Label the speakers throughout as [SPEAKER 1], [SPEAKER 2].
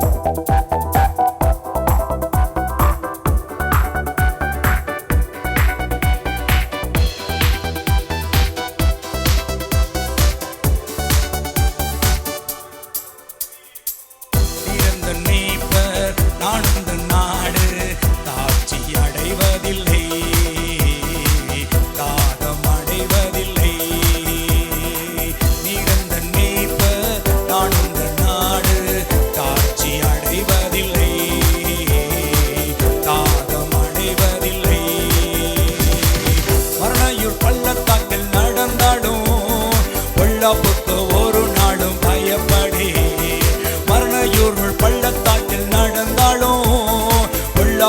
[SPEAKER 1] Bye.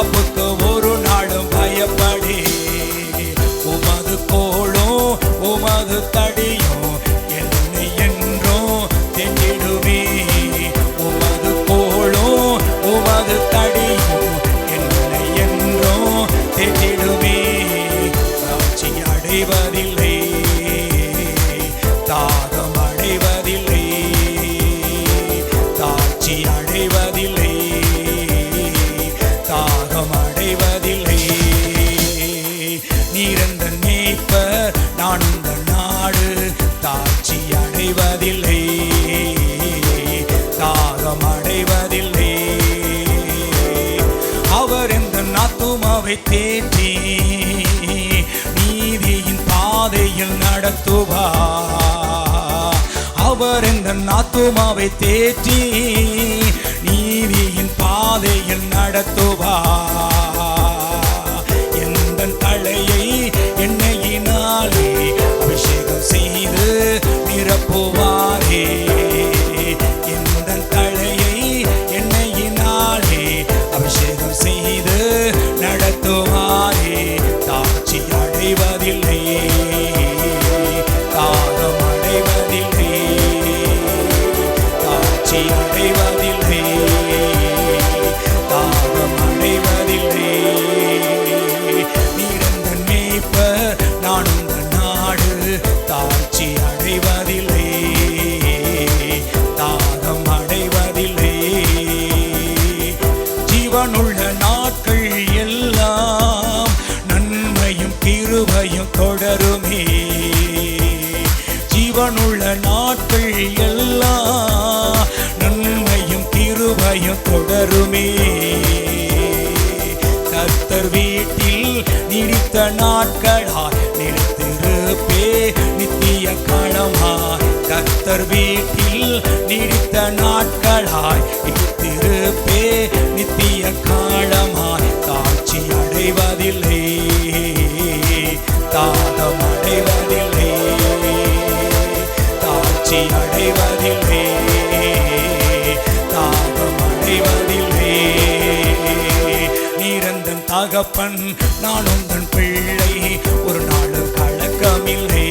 [SPEAKER 1] பாப்புக்கு ஒரு நாளும் பயப்படி. உமது கோளும் உமது தடி மேய்ப்பர் நாடு. தாட்சி அடைவதில்லை. தாகம் அடைவதில்லை. அவர் எந்த நாத்துமாவை தேற்றி நீதியின் பாதையில் நடத்துவா. அவர் எந்த நாத்துமாவை தேற்றி நீதியின் பாதையில் நடத்துவா. Maria. கிருபையும் தொடருமே. ஜீவனுள்ள நாட்கள் எல்லாம் நன்மையும் கிருபையும் தொடருமே. கத்தர் வீட்டில் நீடித்த நாட்களாய் நிலைத்திருப்பே நித்திய காலமாய் கத்தர் வீட்டில் நீடித்த நாட்களாய் நிலைத்திருப்பே நித்திய காலமாய் தாட்சி அடைவதில்லை தாகம் அடைவதில்லை நீரந்தன் தகப்பன் நான் உந்தன் பிள்ளை ஒரு நாளும் கலக்கமில்லை.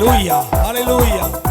[SPEAKER 1] Hallelujah. Hallelujah.